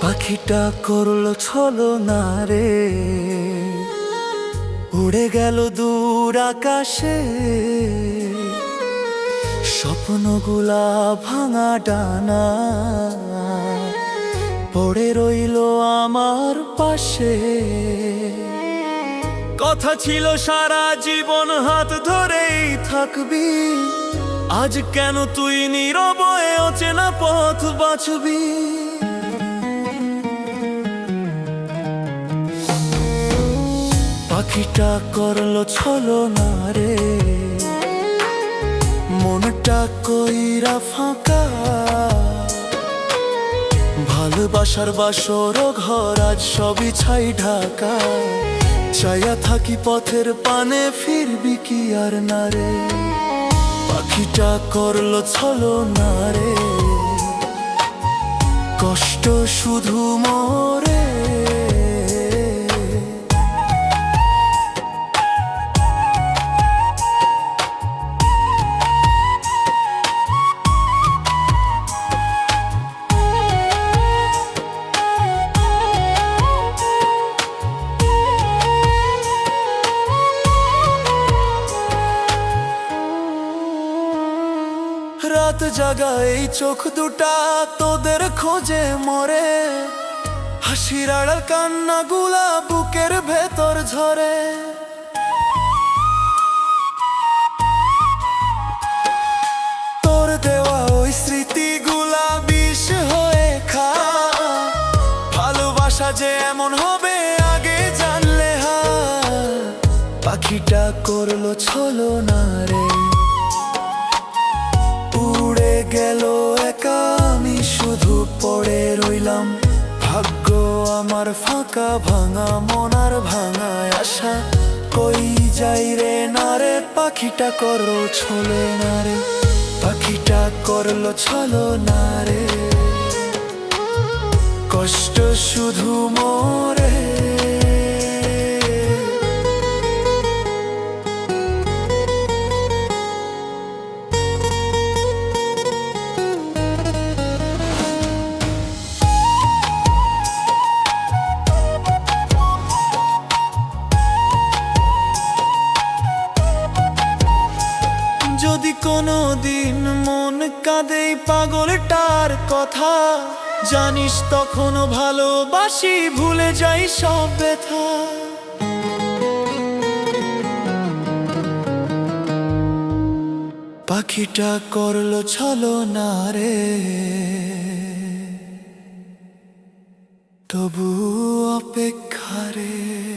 পাখিটা করল ছলো না রে উড়ে গেল দূর আকাশে। স্বপ্নগুলা ভাঙা ডানা। পড়ে রইল আমার পাশে। কথা ছিল সারা জীবন হাত ধরেই থাকবি। আজ কেন তুই নীরবয়ে অচেনা পথ বাছবি? পাখিটা করল ছলো না রে। মনটা কইরা ফাঁকা। ভালোবাসার বাসর ঘর আজ সবই ছাই ঢাকা। চাইয়া থাকি পথের পানে ফিরবি কি আর না রে। পাখিটা করল ছলো না রে। কষ্ট শুধু মরে রাত জাগা এই চোখ দুটা তোদের খোঁজে মরে। হাসির আড়াল কান্না গুলা বুকের ভেতর ঝরে। তোর দেওয়া ওই স্মৃতিগুলা বিষ হয়ে খা। ভালোবাসা যে এমন হবে আগে জানলে হা পাখিটা করল ছলো না রে। আমার ফাঁকা ভাঙা, মনার ভাঙা আশা। কই যাই রে না রে, পাখিটা করো, ছলে না রে। পাখিটা করল, ছলো না রে। কষ্ট শুধু মরে দিন মন কাঁদে পাগলটার কথা। জানিস তখনও ভালোবাসি, ভুলে যাই সব ব্যথা। পাখিটা করল ছলো না রে। তবু অপেক্ষা রে।